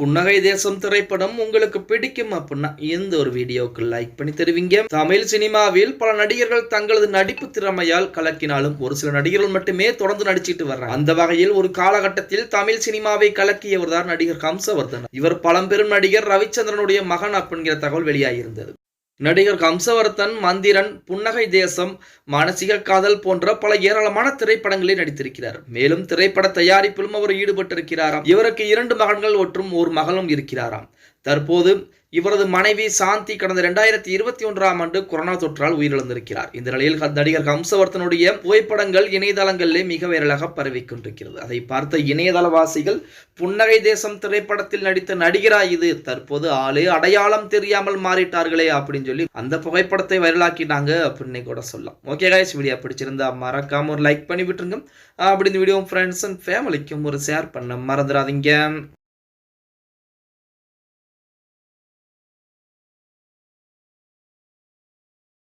புன்னகை தேசம் திரைப்படம் உங்களுக்கு பிடிக்கும் அப்படின்னா எந்த ஒரு வீடியோவுக்கு லைக் பண்ணி தருவீங்க? தமிழ் சினிமாவில் பல நடிகர்கள் தங்களது நடிப்பு திறமையால் கலக்கினாலும் ஒரு சில நடிகர்கள் மட்டுமே தொடர்ந்து நடிச்சிட்டு வர்றாங்க. அந்த வகையில் ஒரு காலகட்டத்தில் தமிழ் சினிமாவை கலக்கியவர் தான் நடிகர் ஹம்சவர்தன். இவர் பழம்பெரும் நடிகர் ரவிச்சந்திரனுடைய மகன் அப்படிங்கிற தகவல் வெளியாகியிருந்தது. நடிகர் கம்சவர்த்தன் மந்திரன் புன்னகை தேசம் மானசீக காதல் போன்ற பல ஏராளமான திரைப்படங்களில் நடித்திருக்கிறார். மேலும் திரைப்பட தயாரிப்பிலும் அவர் ஈடுபட்டிருக்கிறாராம். இவருக்கு இரண்டு மகன்கள் மற்றும் ஒரு மகளும் இருக்கிறாராம். தற்போது இவரது மனைவி சாந்தி கடந்த இரண்டாயிரத்தி இருபத்தி ஒன்றாம் ஆண்டு கொரோனா தொற்றால் உயிரிழந்திருக்கிறார். இந்த நிலையில் நடிகர் ஹம்சவர்தனுடைய புகைப்படங்கள் இணையதளங்களிலே மிக வைரலாக பரவி கொண்டிருக்கிறது. அதை பார்த்த இணையதளவாசிகள் புன்னகை தேசம் திரைப்படத்தில் நடித்த நடிகரா இது தற்போது ஆளு அடையாளம் தெரியாமல் மாறிட்டார்களே அப்படின்னு சொல்லி அந்த புகைப்படத்தை வைரலாக்கிட்டாங்க அப்படின்னு கூட சொல்லலாம். ஓகே guys வீடியோ பிடிச்சிருந்தா மறக்காம ஒரு லைக் பண்ணி விட்டுருங்க அப்படி இந்த வீடியோ ஃப்ரெண்ட்ஸ் அண்ட் ஃபேமிலிக்கும் ஒரு ஷேர் பண்ண மறந்துடாதீங்க.